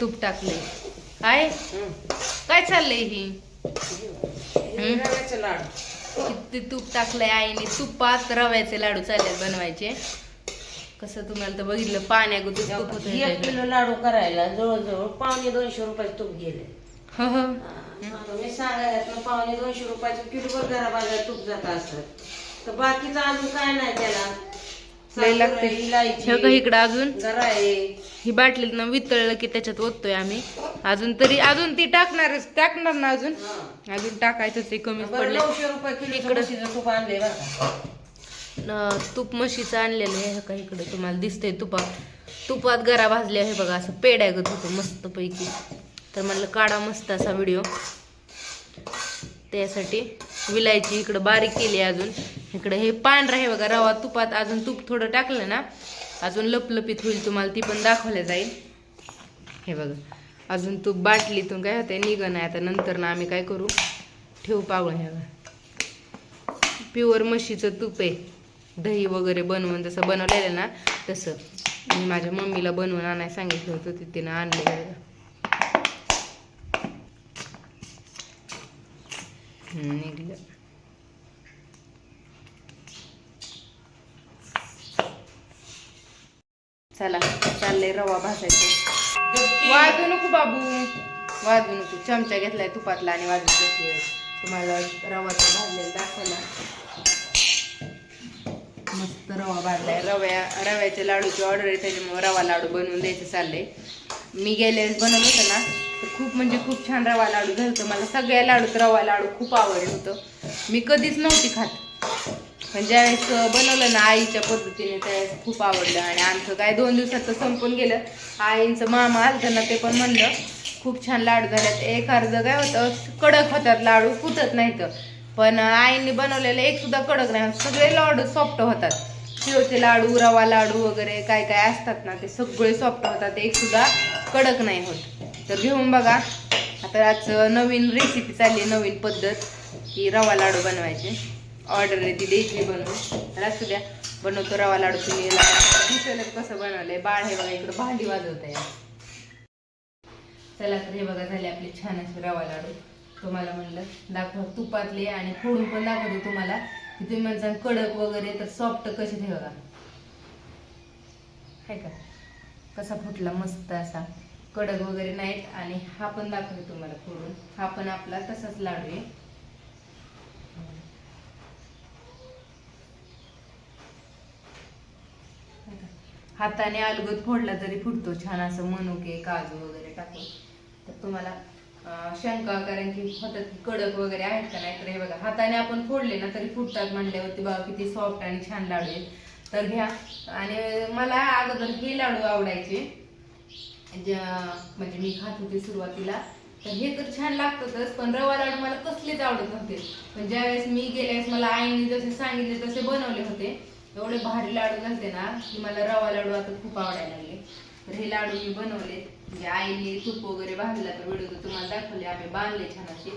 तूप टाकलंय काय काय चाललंय ही? रव्याचे लाडू. किती तूप टाकलंय आईने. तुपात रव्याचे लाडू चाललेत बनवायचे. कसं तुम्हाला तर बघितलं पाण्यागत तूप होतं एक. किलो लाडू करायला जवळजवळ पावणे दोनशे रुपये तूप गेले. हो हो. मी सांगायला पावणे दोनशे रुपयाचं किलोभर घरा बाजार तूप जात असत. तर बाकीचं अजून काय नाही त्याला. लय लागते. हे का इकडं अजून. ही बाटली ना वितळलं की त्याच्यात ओततोय आम्ही. अजून तरी अजून ती टाकणारच टाकणार ना अजून. अजून टाकायचं ते बरं पडले इकडं. तूप आणले तूप म्हशीचं आणलेलं आहे हे का इकडे तुम्हाला दिसतंय तुपात तुपात गरा भाजले आहे बघा असं पेड्यागत होतं मस्त पैकी तर म्हणलं काढा मस्त असा व्हिडिओ. त्यासाठी विलायची इकडं बारीक केली अजून. इकडं हे पांढरं आहे बघा रवा तुपात अजून तूप थोडं टाकलं ना अजून लपलपीत होईल तुम्हाला ती पण दाखवल्या जाईल. हे बघा अजून तूप बाटलीतून काय होतंय निघण आहे आता नंतर ना आम्ही काय करू? ठेवू पाहू हे बघा. प्युअर म्हशीचं तूप आहे. दही वगैरे बनवून जसं बनवलेलं ना तसं. मी माझ्या मम्मीला बनवून आणायला सांगितलं होतं ते तिनं आणलं निघलं चला चाललंय रवा भाजायचं. वाजू नको बाबू. वाजू नको. चमचा घेतलाय तुपातला आणि बसली तुम्हाला रवाचा भाजलेला दाखवला. मस्त रवा भाजलाय. रव्या रव्याच्या लाडूची ऑर्डर आहे त्याच्यामुळे रवा लाडू बनवून द्यायचं चाललंय. मी वेळेस बनवलं होतं ना खूप म्हणजे खूप छान रवा लाडू झालं होतं मला सगळ्या लाडूत रवा लाडू खूप आवडलं होतं. मी कधीच नव्हती खात. पण ज्यावेळेस बनवलं ना आईच्या पद्धतीने त्यावेळेस खूप आवडलं. आणि आमचं काय दोन दिवसात संपून गेलं. आईंचं मामा आलं ना ते पण म्हणलं खूप छान लाडू झाल्यात. एक अर्ध काय होतं कडक होतात लाडू फुटत तर पण आईने बनवलेले एक सुद्धा कडक नाही होत. सगळे लाडू सॉफ्ट होतात. शिवचे लाडू रवा लाडू वगैरे काय काय असतात ना ते सगळे सॉफ्ट होतात. एक सुद्धा कडक नाही होत. तर घेऊन बघा. आता आज नवीन रेसिपी चालली आहे, नवीन पद्धत की रवा लाडू बनवायचे. ऑर्डर आहे ती द्यायची बनवून. तर असू द्या बनवतो रवा लाडू तुम्ही. दिसलं कसं बनवलंय. बाळ हे बघा इकडं भांडी वाजवत आहे चला तर हे बघा झाले आपले छान असे रवा लाडू. तुम्हाला म्हणलं दाखव. तुपातले आणि फोडून पण दाखवते तुम्हाला. की तुम्ही म्हणता कडक वगैरे तर सॉफ्ट कसे ते बघा. आहे का? कसा फुटला मस्त असा. कडक वगैरे नाहीत. आणि हा पण दाखवते तुम्हाला फोडून हा पण आपला तसाच लाडू आहे. हाताने अलगद फोडला तरी फुटतो. छान असं मनुके काजू वगैरे टाकून. तर तुम्हाला शंका कारण की होतात की कडक वगैरे आहेत का नाही तर हे बघा. हाताने आपण फोडले ना तरी फुटतात म्हणल्यावरती बघा किती सॉफ्ट आणि छान लाडू आहेत. तर घ्या. आणि मला अगोदर हे लाडू आवडायचे. ज्या- म्हणजे मी खात होते सुरुवातीला तर हे तर छान लागतातच पण रवा लाडू मला कसलेच आवडत नव्हते. पण ज्यावेळेस मी गेल्यावेळेस मला आईने जसे सांगितले तसे बनवले होते एवढे भारी लाडू नसते ना की मला रवा लाडू आता खूप आवडायला लागले. तर हे लाडू मी बनवले. म्हणजे आईने तूप वगैरे भाजला तर व्हिडिओ तुम्हाला दाखवले आम्ही बांधले छान असे.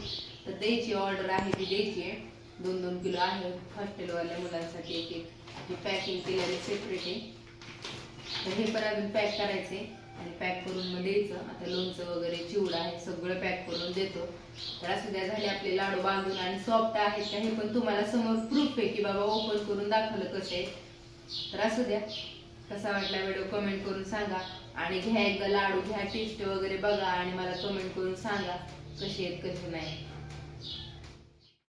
तर द्यायची ऑर्डर आहे ती द्यायची आहे. दोन दोन किलो आहे हॉस्टेलवाल्या मुलांसाठी एक एक पॅकिंग केलेले सेपरेट आहे. तर हे पण अजून पॅक करायचे. आणि पॅक करून मग द्यायचं. आता लोणचं वगैरे चिवडा आहे सगळं पॅक करून देतो. तर असं द्या झाले आपले लाडू बांधून आणि सॉफ्ट आहेत का हे पण तुम्हाला समोर प्रूफ आहे की बाबा ओपन करून दाखवलं कसं आहे. तर असू द्या. कसा वाटला व्हिडिओ कमेंट करून सांगा. आणि घ्या एकदा लाडू घ्या टेस्ट वगैरे बघा आणि मला कमेंट करून सांगा कसे आहेत कसे नाही.